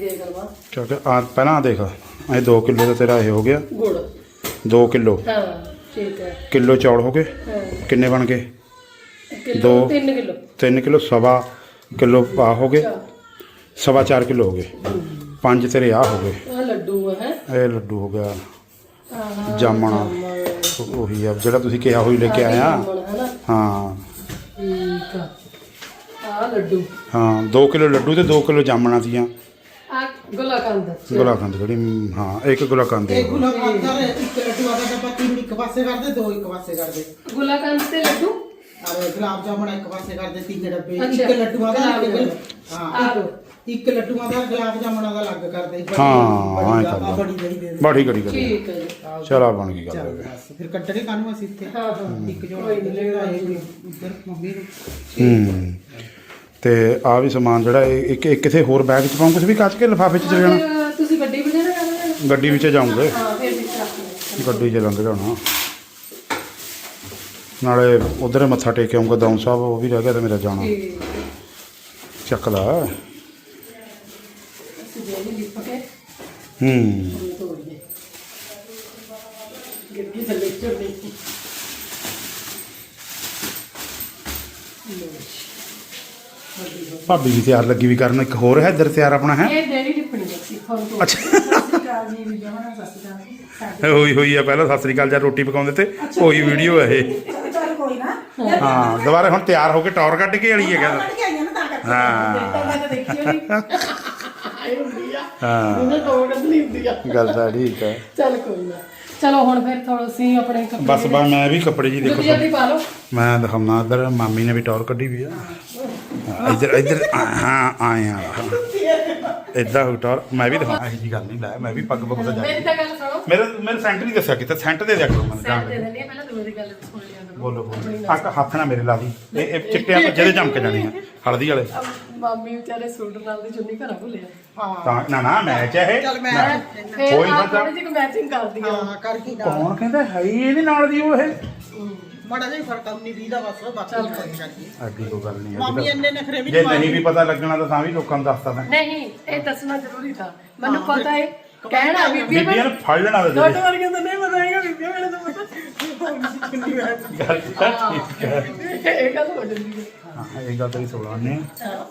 ਥੋੜਾ ਸਮਾਨ ਵੀ ਦੇ ਕਰਵਾ ਕਿਉਂਕਿ ਆ ਪਹਿਲਾਂ ਆਹ ਦੇਖ ਇਹ 2 ਕਿਲੋ ਦਾ ਤੇਰਾ ਇਹ ਹੋ ਗਿਆ। ਗੁੜ। 2 ਕਿਲੋ। ਹਾਂ ਠੀਕ ਹੈ। ਕਿਲੋ ਚੌਲ ਹੋ ਗਏ। ਹਾਂ। ਕਿੰਨੇ ਬਣ ਗਏ? ਕਿਲੋ ਦੋ। 3 ਕਿਲੋ। 3 ਕਿਲੋ ਸਵਾ ਕਿਲੋ ਆ ਹੋ ਗਏ। ਸਵਾ 4 ਕਿਲੋ ਹੋ ਗਏ। ਪੰਜ ਤੇਰੇ ਆ ਹੋ ਗਏ। ਆ ਲੱਡੂ ਹੈ? ਇਹ ਲੱਡੂ ਹੋ ਗਿਆ। ਆਹ ਜਾਮਣਾ। ਉਹੀ ਆ ਜਿਹੜਾ ਤੁਸੀਂ ਕਿਹਾ ਹੋਈ ਲੈ ਕੇ ਆਇਆ। ਹਨਾ ਹਾਂ ਠੀਕ ਆ। ਆ ਲੱਡੂ। ਹਾਂ 2 ਕਿਲੋ ਲੱਡੂ ਤੇ 2 ਕਿਲੋ ਜਾਮਣਾ ਦੀਆਂ ਗੁਲਾਕੰਦ। ਗੁਲਾਕੰਦ ਜਿਹੜੀ ਹਾਂ ਇੱਕ ਗੁਲਾਕੰਦ ਇੱਕ ਗੁਲਾਬ ਖਾਂਦਾ ਇੱਕ ਲੱਡੂ ਆਦਾ ਡੱਬਾ ਤਿੰਨ ਇੱਕ ਪਾਸੇ ਕਰ ਦੇ ਦੋ ਇੱਕ ਪਾਸੇ ਕਰ ਦੇ ਗੁਲਾਕੰਦ ਤੇ ਲੱਡੂ? ਔਰ ਗੁਲਾਬ ਜਾਮਣ ਇੱਕ ਪਾਸੇ ਕਰ ਦੇ ਤਿੰਨ ਡੱਬੇ। ਅੱਛਾ, ਇੱਕ ਲੱਡੂਆਂ ਦਾ ਗੁਲਾਬ ਇੱਕ ਜਾਮਣ। ਹਾਂ ਇੱਕ- ਇੱਕ ਲੱਡੂਆਂ ਦਾ ਗੁਲਾਬ ਜਾਮਣਾ ਦਾ ਅਲੱਗ ਕਰ ਦੇ ਹਾਂ, ਐਂ ਕਰ ਆ ਲਾ। ਬੜੀ ਜਿਹੜੀ ਦੇ ਦੇ ਬਾੜੀ ਕਰੀ ਕਰੀ ਠੀਕ ਹੈ ਜੀ। ਚਲ ਆ ਬਣ ਗਈ ਗੱਲ ਚੱਲ ਇਹ। ਬਸ ਫਿਰ ਕੱਟਣੇ ਕਾਨੂੰ ਅਸੀਂ ਇੱਥੇ? ਹਾਂ ਹਾਂ। ਇੱਕ ਜੋੜਾ ਜਿਹੜਾ ਇਹ ਉੱਧਰ ਮੰਮੀ ਨੂੰ। ਹੂੰ। ਤੇ ਆ ਵੀ ਸਮਾਨ ਜਿਹੜਾ ਇਹ ਇੱਕ ਇੱਕ ਕਿਥੇ ਹੋਰ ਬੈਗ ਚ ਪਾਉਂ ਕੁਝ ਵੀ ਕੱਚ ਕੇ ਲਿਫਾਫੇ ਚ ਚਲੇ ਜਾਣਾ। ਫਿਰ ਤੁਸੀਂ ਗੱਡੀ ਵਜਾ ਕਰ ਗੱਡੀ ਵਿੱਚ ਜਾਉਂਗੇ ਹਾਂ ਫਿਰ ਵਿੱਚ ਰੱਖ ਗੱਡੀ ਚ ਲੰਘ ਜਾਣਾ। ਨਾਲੇ ਉਧਰ ਮੱਥਾ ਟੇਕ ਆਉਂਗਾ ਦੌਂ ਸਾਹਿਬ ਉਹ ਵੀ ਰਹਿ ਗਿਆ ਤੇ ਮੇਰਾ ਜਾਣਾ। ਚੱਕ ਲਾ। ਹੂੰ। ਗਈ ਥੱਲੇ ਚੜਨੀ ਭਾਬੀ ਵੀ ਤਿਆਰ ਲੱਗੀ ਵੀ ਕਰਨ ਇੱਕ ਹੋਰ ਹੈ ਇੱਧਰ ਤਿਆਰ ਆਪਣਾ ਹੈ? ਇਹ ਸੀ ਤੋਂ ਹੋਈ ਹੋਈ ਆ ਪਹਿਲਾਂ ਸਤਿ ਸ੍ਰੀ ਅਕਾਲ ਜਾਂ ਰੋਟੀ ਪਕਾਉਂਦੇ ਤੇ ਉਹੀ ਵੀਡੀਓ ਹੈ ਇਹ। ਚੱਲ ਕੋਈ ਨਾ। ਹਾਂ ਦੁਬਾਰਾ ਹੁਣ ਤਿਆਰ ਹੋ ਕੇ ਟੌਰ ਕੱਢ ਕੇ ਵਾਲੀ ਹੈ ਕਹਿੰਦਾ। ਹਾਂ। ਹੋਈ। ਹਾਂ। ਉਹਨੇ ਤੋੜ ਨਹੀਂ ਹੁੰਦੀ ਆ। ਗੱਲ ਤਾਂ ਠੀਕ ਹੈ ਚੱਲ ਕੋਈ ਨਾ। ਚਲੋ ਹੁਣ ਫਿਰ ਥੋੜਾ ਸੀ ਆਪਣੇ ਕੱਪੜੇ ਬਸ ਬਸ ਮੈਂ ਵੀ ਕੱਪੜੇ ਜੀ ਦੇਖੋ ਮੈਂ ਦਿਖਾਉਣਾ ਇੱਧਰ ਮਾਮੀ ਨੇ ਵੀ ਟੌਰ ਕੱਢੀ ਵੀ ਆ। ਇੱਧਰ ਇੱਧਰ ਹਾਂ ਆਏ ਆ। ਇੱਦਾਂ ਹੋ ਟੌਰ ਮੈਂ ਵੀ ਦਿਖਾਉਣਾ ਇਹੋ ਜੀ ਗੱਲ ਨਹੀਂ ਲੈ ਮੈਂ ਵੀ ਪੱਗ ਪੱਗ ਸਜਾ ਮੇਰੀ ਤਾਂ ਗੱਲ ਸੁਣੋ। ਮੇਰੇ ਮੇਰੇ ਸੈਂਟ ਨਹੀਂ ਦੱਸਿਆ ਕਿਤੇ ਸੈਂਟ ਦੇ ਦਿਆ ਕਰੋ ਮੈਨੂੰ ਜਾਣ ਦੇ ਦੇ ਦਿੰਦੀ ਪਹਿਲਾਂ ਤੂੰ ਮੇਰੀ ਗੱਲ ਸੁਣ ਲਿਆ ਕਰੋ। ਬੋਲੋ ਬੋਲੋ। ਆ ਹੱਥ ਨਾ ਮੇਰੇ ਲਾ ਦੀ। ਇਹ ਇਹ ਚਿੱਟਿਆਂ ਜਿਹਦੇ ਚਮਕ ਜਾਣੇ ਆ ਹਲਦੀ ਵਾਲੇ। ਮਾਮੀ ਵਿਚਾਰੇ ਸੂਟ ਨਾਲ ਦੀ ਚੁੰਨੀ ਘਰਾਂ ਭੁੱਲਿਆ ਤਾਂ ਨਾ ਨਾ ਮੈਚ ਹੈ ਇਹ ਚੱਲ ਮੈਂ ਕੋਈ ਬੰਦਾ- ਮੈਚਿੰਗ ਕਰਦੀ ਆ। ਹਾਂ ਕਰ ਕੀ ਕੌਣ ਕਹਿੰਦਾ ਹੈ ਹੀ ਇਹਦੇ ਨਾਲ ਦੀ ਉਹ ਇਹ? ਮਾੜਾ ਜਿਹਾ ਹੀ ਫ਼ਰਕ ਆ ਨਹੀਂ ਵੀਦਾ ਬਸ ਬਾਕੀ ਕੋਈ ਗੱਲ ਨਹੀਂ। ਐਡੀ ਕੋਈ ਗੱਲ ਨਹੀਂ ਮਾਮੀ ਇੰਨੇ ਨਖਰੇ ਵੀ ਜੇ ਨਹੀਂ ਨਹੀਂ ਵੀ ਪਤਾ ਲੱਗਣਾ ਤਾਂ ਤਾਂ ਵੀ ਲੋਕਾਂ ਨੂੰ ਦੱਸਦਾ ਮੈਂ। ਨਹੀਂ ਇਹ ਦੱਸਣਾ ਜ਼ਰੂਰੀ ਥਾ। ਮੈਨੂੰ ਪਤਾ ਹੈ ਕਹਿਣਾ ਬੀਬੀ ਬੀਬੀਆਂ ਨੂੰ ਫੜ ਲੈਣਾ ਤੇ ਤੁਹਾਡੇ ਵਰਗੇ ਤਾਂ ਨਹੀਂ ਪਤਾ ਹੈਗਾ ਬੀਬੀ ਮੈਨੂੰ ਤਾਂ ਪਤਾ ਗੱਲ ਤਾਂ ਠੀਕ ਹੈ। ਇਹ ਗੱਲ ਹੋ ਜਾਂਦੀ ਹੈ। ਹਾਂ ਇਹ ਗੱਲ ਤੇਰੀ ਸੋਲਾਨੇ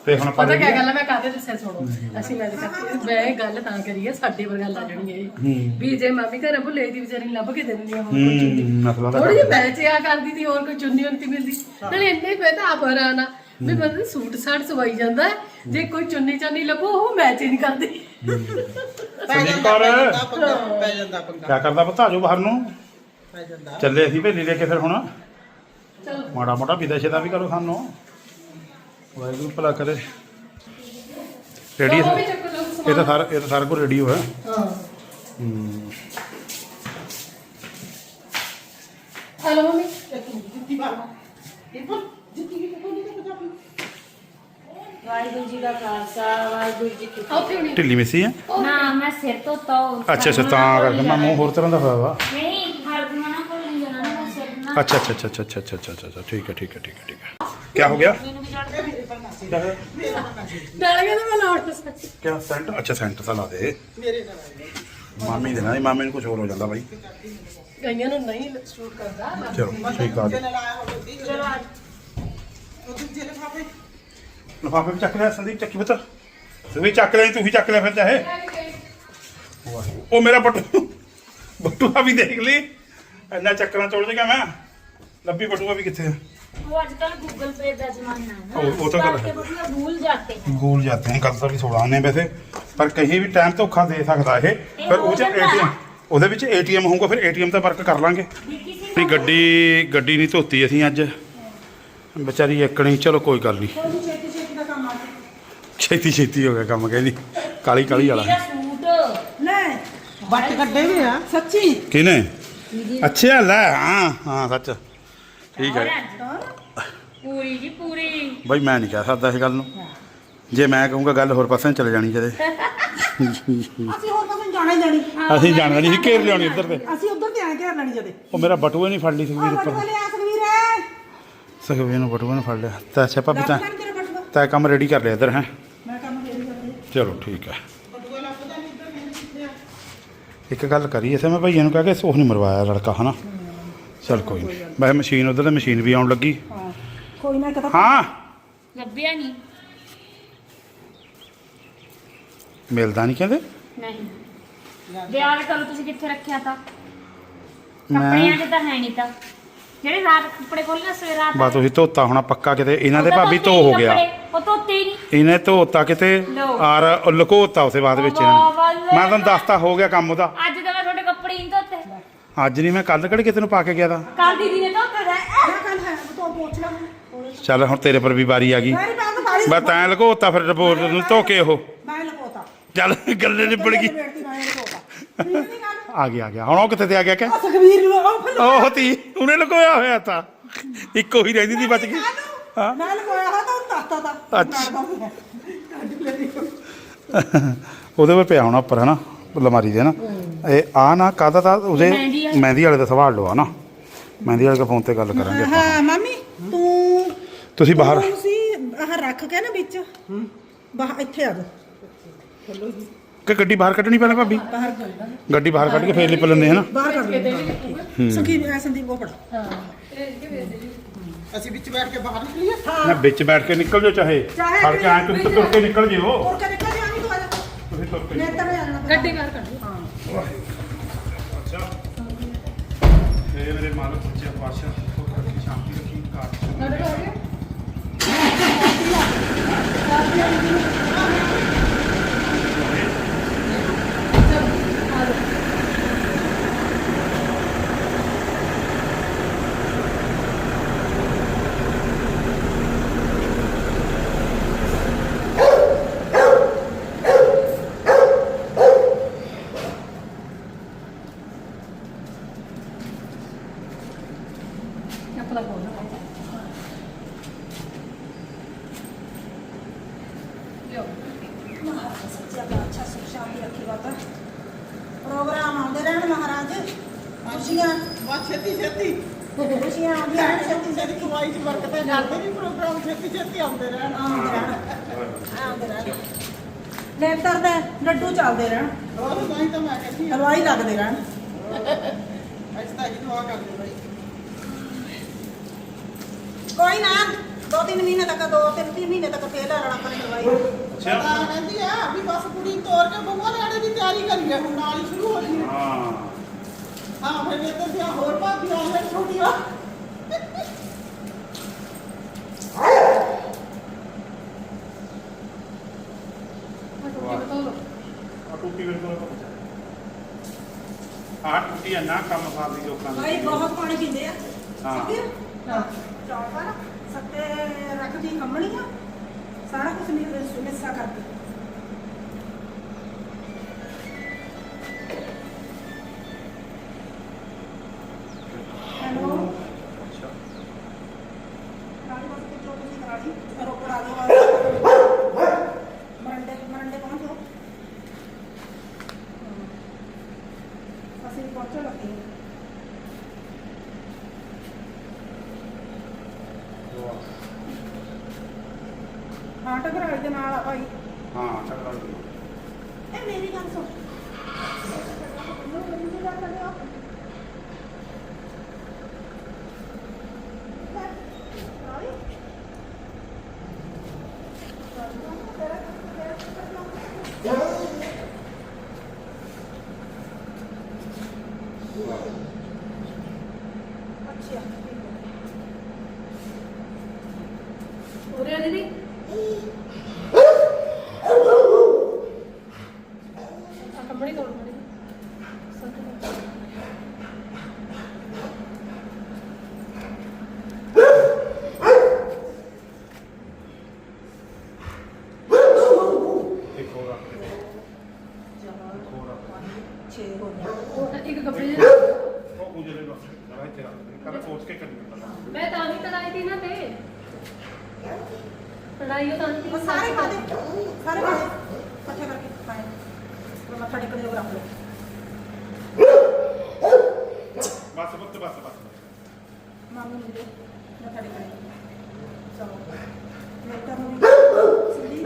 ਤੇ ਹੁਣ ਪਤਾ ਕੀ ਗੱਲ ਹੈ ਮੈਂ ਕਾਹਦੇ ਦੱਸਿਆ ਸੁਣੋ? ਅਸੀਂ ਮੈਂ ਕਰਕੇ ਮੈਂ ਇਹ ਗੱਲ ਤਾਂ ਕਰੀ ਹੈ ਸਾਡੇ ਵਰਗਾ ਲਾ ਜਾਣੀ ਇਹ। ਵੀ ਜੇ ਮਾਮੀ ਘਰੇ ਭੁੱਲੇ ਦੀ ਵਿਚਾਰੀ ਨੂੰ ਲੱਭ ਕੇ ਦੇ ਦਿੰਦੀ ਆ ਹੋਰ ਕੋਈ ਚੁੰਨੀ। ਹੂੰ ਮਸਲਾ ਤਾਂ ਥੋੜੀ ਜਿਹੀ ਮੈਚ ਆ। ਕਰਦੀ ਸੀ ਹੋਰ ਕੋਈ ਚੁੰਨੀ ਹੁੰਦੀ ਮਿਲਦੀ। ਨਾਲੇ ਇੰਨੇ ਪੈ ਤਾਂ ਆਪ ਹੈਰਾਨ ਆ। ਵੀ ਮਤਲਬ ਸੂਟ ਸਾਟ ਸਵਾਈ ਜਾਂਦਾ ਹੈ, ਜੇ ਕੋਈ ਚੁੰਨੀ ਚਾਨੀ ਲੱਭੋ ਉਹ ਮੈਚ ਹੀ ਨਹੀਂ ਕਰਦੀ। ਸੰਦੀਪ ਕੌਰ। ਪੈ ਜਾਂਦਾ ਪੰਗਾ। ਕਿਆ ਕਰਦਾ ਪਤਾ? ਆਜੋ ਬਾਹਰ ਨੂੰ। ਪੈ ਜਾਂਦਾ। ਚੱਲੇ ਅਸੀਂ ਭੇਲੀ ਲੈ ਕੇ ਫਿਰ ਹੁਣ। ਚਲੋ। ਮਾੜਾ ਮੋਟਾ ਵਿਦੇਸ਼ ਦਾ ਵੀ ਕਰੋ ਸਾਨੂੰ। ਵਾਹਿਗੁਰੂ ਭਲਾ ਕਰੇ। ਰੈਡੀ ਉਹ ਵੀ ਚੱਕ ਲਓ ਇਹ ਤਾਂ ਸਾਰਾ ਇਹ ਤਾਂ ਸਾਰਾ ਕੁਝ ਰੈਡੀ ਹੋਇਆ ਹਾਂ। ਹੂੰ। Hello mummy. ਜੁੱਤੀ ਮਾਰਨਾ ਇਹ ਪਰ ਜੁੱਤੀ ਵੀ ਕੋਈ ਨਹੀਂ ਪਤਾ ਵਾਹਿਗੁਰੂ ਜੀ ਦਾ ਖਾਲਸਾ ਵਾਹਿਗੁਰੂ ਜੀ ਕੀ ਹੁਣੀ। ਢਿੱਲੀ ਮਿੱਸੀ ਆ? ਫਤਿਹ ਨਾ। ਮੈਂ ਸਿਰ ਤੋਂ ਤੋ ਅੱਛਾ ਅੱਛਾ ਤਾਂ ਕਰਕੇ ਮੈਂ ਮੂੰਹ ਹੋਰ ਤਰ੍ਹਾਂ ਦਾ ਹੋਇਆ ਵਾ। ਨਹੀਂ ਹਰ ਮਨਾ ਕੋਲ ਨਹੀਂ ਜਾਣਾ ਨਾ ਸਿਰ ਨਾ। ਅੱਛਾ ਅੱਛਾ ਅੱਛਾ ਅੱਛਾ ਅੱਛਾ ਅੱਛਾ ਅੱਛਾ ਅੱਛਾ ਠੀਕ ਹੈ ਠੀਕ ਹੈ ਠੀਕ ਹੈ ਠੀਕ ਹੈ। ਕੀ ਹੋ ਗਿਆ? ਮੈਂ ਲਾਉਣ ਸੱਚ। ਕੀ ਸੈਂਟ? ਅੱਛਾ ਸੈਂਟ ਤਾਂ ਲਾ ਦੇ। ਮੇਰੇ ਨਾਲ ਆਏ। ਮਾਮੀ ਦੇ ਨਾਲ ਮਾਮੇ ਨੂੰ ਕੁਝ ਹੋਰ ਹੋ ਜਾਂਦਾ ਬਾਈ। ਨੂੰ ਨਹੀਂ ਸ਼ੂਟ ਕਰਦਾ। ਚਲੋ ਠੀਕ ਆ। ਚਲੋ ਉਹ ਦੂਜੇ ਲਿਫਾਫੇ ਲਫਾਫੇ ਵੀ ਚੱਕ ਲਿਆ ਸੰਦੀਪ ਚੱਕੀ ਪੁੱਤਰ। ਸੰਦੀਪ ਚੱਕ ਲਿਆ ਤੂੰ ਹੀ ਚੱਕ ਲਿਆ ਫਿਰ ਚਾਹੇ ਵਾਹਿਗੁਰੂ। ਉਹ ਮੇਰਾ ਬਟੂ ਬੱਟੂਆ ਵੀ ਦੇਖ ਲਈ। ਇੰਨਾ ਚੱਕਰਾਂ ਚੋੜ ਦੇਗਾ ਮੈਂ। ਲੱਭੀ ਬੱਟੂਆ ਵੀ ਕਿੱਥੇ ਆ? वो आजकल गूगल पे का जमाना है ना। वो- वो तो गलत है। आपके बदले भूल जाते ਜਾਂਦੇ ਕੱਲ ਤਾਂ ਵੀ 16 ਨੇ ਵੈਸੇ। ਪਰ ਕਹੀ ਵੀ ਟਾਈਮ ਧੋਖਾ ਦੇ ਸਕਦਾ ਇਹ। ਪਰ ਉਹ ਚ ਏਟੀਐਮ ਉਹਦੇ ਵਿੱਚ ਏਟੀਐਮ ਹੋਊਗਾ ਫਿਰ ਏਟੀਐਮ ਤਾਂ ਵਰਕ ਕਰ ਲਾਂਗੇ। विकी ਗੱਡੀ ਗੱਡੀ ਨਹੀਂ ਧੋਤੀ ਅਸੀਂ ਅੱਜ। ਵਿਚਾਰੀ ਨਹੀਂ ਚਲੋ ਕੋਈ ਗੱਲ ਨਹੀਂ ਛੇਤੀ ਛੇਤੀ ਹੋ ਗਿਆ ਕੰਮ ਕਹਿੰਦੀ ਕਾਲੀ ਕਾਲੀ ਵਾਲਾ। ਸੂਟ? ਲੈ ਵੱਟ ਕੱਢੇ ਵੀ ਆ। ਸੱਚੀ? ਕਿਨੇ ਅੱਛਾ ਲੈ ਹਾਂ ਹਾਂ ਸੱਚ। ਠੀਕ ਹੈ। ਪੂਰੀ ਜੀ ਪੂਰੀ। ਬਈ ਮੈਂ ਨਹੀਂ ਕਹਿ ਸਕਦਾ ਇਸ ਗੱਲ ਨੂੰ। ਜੇ ਮੈਂ ਕਹੂੰਗਾ ਗੱਲ ਹੋਰ ਪਾਸੇ ਚਲੇ ਜਾਣੀ ਜਦੇ ਅਸੀਂ ਹੋਰ ਕਦੋਂ ਜਾਣਾ ਹੀ ਜਾਣੀ। ਅਸੀਂ ਜਾਣਦਾ ਨਹੀਂ ਸੀ ਘੇਰ ਲਿਆਉਣੀ ਇੱਧਰ ਤੇ। ਅਸੀਂ ਉਧਰ ਤੇ ਆਏ ਘੇਰ ਲੈਣੀ ਜਦੇ। ਉਹ ਮੇਰਾ ਬਟੂਆ ਨਹੀਂ ਫੜ ਲਈ ਸੁਖਵੀਰ ਉੱਪਰ। ਬਟੂਆ ਨੂੰ ਬਟੂਆ ਨੇ ਫੜ ਲਿਆ। ਤਾਂ ਅੱਛਾ ਭਾਬੀ ਤਾਂ ਤਾਂ ਕੰਮ ਰੈਡੀ ਕਰ ਲਿਆ ਇੱਧਰ ਹੈ। ਚਲੋ ਠੀਕ ਹੈ। ਬਟੂਆ ਲੱਭਦਾ ਨਹੀਂ ਇੱਧਰ ਮੈਨੂੰ ਕਿੱਥੇ ਆ ਇੱਕ ਗੱਲ ਕਰੀ ਇਸੇ ਮੈਂ ਭਈਏ ਨੂੰ ਕਹਿ ਕੇ ਉਹ ਨਹੀਂ ਮਰਵਾਇਆ ਲੜਕਾ ਹਨਾ? ਚਲ ਕੋਈ ਨਹੀਂ। ਮੈਂ ਮਸ਼ੀਨ ਉਧਰ ਤੇ ਮਸ਼ੀਨ ਵੀ ਆਉਣ ਲੱਗੀ। ਹਾਂ ਕੋਈ ਨਾ ਇੱਕ ਤਾਂ ਹਾਂ। ਲੱਭਿਆ ਨਹੀਂ। ਮਿਲਦਾ ਨਹੀਂ ਕਹਿੰਦੇ? ਨਹੀਂ। ਵਿਆਹ ਕੱਲ ਤੁਸੀਂ ਕਿੱਥੇ ਰੱਖਿਆ ਤਾਂ? ਕੱਪੜਿਆਂ 'ਚ ਤਾਂ ਹੈ ਨਹੀਂ ਤਾਂ। ਜਿਹੜੇ ਰਾਤ ਕੱਪੜੇ ਖੋਲਣਾ ਸਵੇਰ ਰਾਤ ਬਾ ਤੁਸੀਂ ਧੋਤਾ ਹੋਣਾ ਪੱਕਾ ਕਿਤੇ। ਇਹਨਾਂ ਦੇ ਭਾਬੀ ਧੋ ਹੋ ਗਿਆ। ਉਹ ਇਹਨੇ ਧੋਤਾ ਕਿਤੇ ਲਓ। ਔਰ ਲੁਕੋਤਾ ਉਸੇ ਬਾਅਦ ਵਿੱਚ ਇਹਨਾਂ ਨੇ। ਵਾਹ, ਮੈਂ ਤੁਹਾਨੂੰ ਦੱਸਤਾ ਹੋ ਗਿਆ ਕੰਮ ਉਹਦਾ। ਅੱਜ ਤਾਂ ਮੈਂ ਤੁਹਾਡੇ ਕੱਪੜੇ ਹੀ ਨਹੀਂ ਧੋਤੇ। ਅੱਜ ਨਹੀਂ ਮੈਂ ਕੱਲ ਕਿਹੜੇ ਕਿਤੇ ਨੂੰ ਪਾ ਕੇ ਗਿਆ ਤਾਂ। ਕੱਲ ਦੀਦੀ ਨੇ ਧੋਤੇ ਦਾ। ਮੈਂ ਕੱਲ ਹੈ ਤੂੰ ਪੁੱਛ ਲੈ। ਚੱਲ ਹੁਣ ਤੇਰੇ ਪਰ ਵੀ ਵਾਰੀ ਆ ਗਈ। ਮੈਂ ਤਾਂ ਲੁਕੋਤਾ ਫਿਰ ਰਿਪੋਰਟ ਨੂੰ ਧੋ ਕੇ ਉਹ। ਚੱਲ ਗੱਲੇ ਨਿਬੜ ਗਈ। ਆ ਗਿਆ ਆ ਗਿਆ। ਹੁਣ ਉਹ ਕਿੱਥੇ ਤੇ ਆ ਗਿਆ ਕਿ? ਉਹ ਸੁਖਵੀਰ ਨੂੰ ਉਹ ਫਿਰ। ਉਹ ਤੀ ਉਹਨੇ ਲੁਕੋਇਆ ਹੋਇਆ ਤਾਂ। ਇੱਕੋ ਹੀ ਰਹਿੰਦੀ ਸੀ ਬਚ ਗਈ। ਹਾਂ। ਮੈਂ ਲਪੋਇਆ ਹਾਂ ਤਾਂ ਉਹਨੂੰ ਦੱਸਤਾ ਤਾਂ। ਅੱਛਾ। ਉਹਦੇ ਪਰ ਪਿਆ ਹੋਣਾ ਉੱਪਰ ਹਨਾ? ਅਲਮਾਰੀ ਦੇ ਨਾ। ਇਹ ਆ ਨਾ ਕਾਹਦਾ ਤਾਂ ਉਹਦੇ ਮਹਿੰਦੀ ਵਾਲੇ। ਦਾ ਸੰਭਾਲ ਲਓ ਹਨਾ? ਮਹਿੰਦੀ ਵਾਲੇ ਦੇ ਫੋਨ ਤੇ ਗੱਲ ਕਰਾਂਗੇ ਆਪਾਂ। ਹਾਂ ਮਾਮੀ ਤੂੰ ਤੁਸੀਂ ਬਾਹਰ। ਤੂੰ ਸੀ ਆਹ ਰੱਖ ਕੇ ਨਾ ਵਿੱਚ। ਬਾਹਰ ਇੱਥੇ ਆ ਜਾ। ਕਿ ਗੱਡੀ ਬਾਹਰ ਕੱਢਣੀ ਪਹਿਲਾਂ ਭਾਬੀ? ਗੱਡੀ ਬਾਹਰ ਕੱਢ ਕੇ ਫੇਰ ਲਿਪ ਲੈਂਦੇ ਹਨਾ? ਬਾਹਰ ਕਰ ਦੇ ਸੁਖੀ ਐ ਸੰਦੀਪ ਉਹ ਫੜਾ। ਅਸੀਂ ਵਿੱਚ ਬੈਠ ਕੇ ਬਾਹਰ ਨਿਕਲੀਏ। ਨਾ ਵਿੱਚ ਬੈਠ ਕੇ ਨਿਕਲ ਜਾਓ ਚਾਹੇ ਚਾਹੇ ਫੜ ਕੇ ਆਂ ਤੁਸੀਂ ਤਾਂ ਤੁਰ ਕੇ ਨਿਕਲ ਜਿਓ। ਹੋਰ ਕਦੇ ਕਦੇ ਆਣੀ ਤੂੰ ਆ ਜਾ। ਤੁਸੀਂ ਤੁਰ ਕੇ ਮੈਂ ਇੱਧਰ ਆ ਜਾਣਾ ਗੱਡੀ ਘਰ ਕੱਢ ਅੱਛਾ। ਇਹ ਮੇਰੇ ਮਾਲਕ ਸੱਚੇ ਪਾਤਸ਼ਾਹ ਉਹ ਰੱਖੀ ਸ਼ਾਂਤੀ ਰੱਖੀ ਕਾਰ ਸਾਡੇ ਆ ਗਿਆ। ਕੋਈ ਨਾ ਦੋ ਤਿੰਨ ਮਹੀਨੇ ਤੱਕ ਦੋ ਤਿੰਨ ਤਿੰਨ ਮਹੀਨੇ ਤੱਕ ਫੇਰ ਲੈਣਾ ਆਪਣੇ ਦਵਾਈ ਅੱਛਾ। ਤਾਂ ਕਹਿੰਦੀ ਆ ਵੀ ਬਸ ਕੁੜੀ ਤੋਰ ਕੇ ਬੰਗੋ ਲੈਣੇ ਦੀ ਤਿਆਰੀ ਕਰੀਏ ਹੁਣ ਨਾਲ ਹੀ ਸ਼ੁਰੂ ਹੋ ਗਈ ਹਾਂ। ਹਾਂ ਫਿਰ ਇਹ ਤਾਂ ਹੋਰ ਭਾਬੀ ਆਉਂਦੇ ਛੋਟੀਆਂ। ਨਾ ਕੰਮ ਕਰਦੀ ਲੋਕਾਂ ਭਾਈ ਬਹੁਤ ਪਾਣੀ ਪੀਂਦੇ ਆ। ਹਾਂ। ਹਾਂ। ਚੌਪਾ ਨਾ ਸੱਤੇ ਰੱਖਦੀ ਕੰਮਣੀ ਆ। ਸਾਰਾ ਕੁਝ ਮਿੱਸਾ ਕਰਦੀ ਹੈਲੋ ਰਾਣੀ ਬਸ ਪੁੱਛੋ ਤੁਸੀਂ ਰਾਣੀ ਕਰੋ ਕਰਾ ਦਿਓ ਮਰੰਡੇ ਮਰੰਡੇ ਪਹੁੰਚੋ ਅਸੀਂ ਪਹੁੰਚਣ ਲੱਗੇ ਹਾਂ ਹਾਂ ਟਕਰਾਈ ਦੇ ਨਾਲ ਆ ਭਾਈ ਹਾਂ ਟਕਰਾ ਗਈ ਇਹ ਮੇਰੀ ਗੱਲ ਸੁਣ ਅੱਛਾ ਉਰੇ ਆ ਦੀਦੀ ਆ ਕੰਬੜੀ ਤੋੜ ਮੜੀ ਇੱਕ ਹੋਰ ਰੱਖ ਦੇ ਇੱਕ ਹੋਰ ਰੱਖ ਦੇ। ਛੇ ਹੋ ਗਿਆ ਇੱਕ ਕੱਪੜੇ ਦੇ ਉਹ ਉਜਲੇ ਬਸ ਜਰਾ ਇੱਥੇ ਰੱਖ ਦੇ ਕਰ ਸੋਚ ਕੇ ਕਰੀ ਪਹਿਲਾਂ ਮੈਂ ਤਾਂ ਹੀ ਕਰਾਈ ਤੀ ਨਾ ਤੇ ਪੜਾਈ ਉਹ ਤਾਂ ਹੀ ਉਹ ਸਾਰੇ ਪਾ ਦੇ ਸਾਰੇ ਪਾ ਦੇ ਇਕੱਠੇ ਕਰਕੇ ਪਾਏ ਉਹ ਮੱਥਾ ਟੇਕਣ ਜੋਗ ਰੱਖ ਲਓ ਬਸ ਬਸ ਬਸ ਬਸ ਮਾਮੂ ਨੂੰ ਦੇ ਮੱਥਾ ਟੇਕਣ ਚਲੋ ਮੇਰੇ ਤਾਂ ਹੁਣ ਸਿੱਧੀ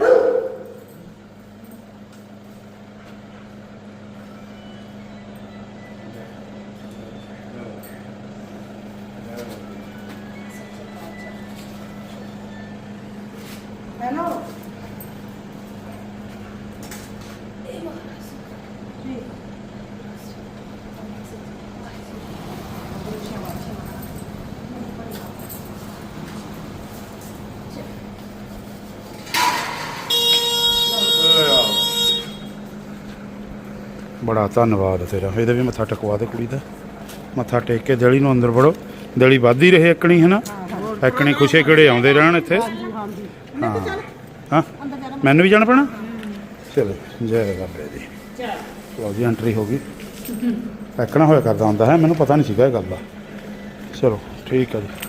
ਹੈਲੋ ਜੀ ਬੜਾ ਧੰਨਵਾਦ ਤੇਰਾ। ਇਹਦੇ ਵੀ ਮੱਥਾ ਟਕਵਾ ਦੇ ਕੁੜੀ ਦਾ। ਮੱਥਾ ਟੇਕ ਕੇ ਦਿਲੀ ਨੂੰ ਅੰਦਰ ਵੜੋ। ਦਿਲੀ ਵੱਧਦੀ ਰਹੇ ਇੱਕਣੀ ਹੈ ਨਾ ਇੱਕਣੀ ਖੁਸ਼ੇ ਕਿਹੜੇ ਆਉਂਦੇ ਰਹਿਣ ਇੱਥੇ। ਹਾਂ। ਹਾਂ? ਮੈਨੂੰ ਵੀ ਜਾਣਾ ਪੈਣਾ? ਚਲੋ, ਜੈ ਬਾਬੇ ਦੀ ਚਲੋ ਜੀ ਐਂਟਰੀ ਹੋ ਗਈ। ਐਕਣਾ ਹੋਇਆ ਕਰਦਾ ਹੁੰਦਾ ਹੈ। ਮੈਨੂੰ ਪਤਾ ਨਹੀਂ ਸੀਗਾ ਇਹ ਗੱਲ ਦਾ। ਚਲੋ, ਠੀਕ ਹੈ ਜੀ।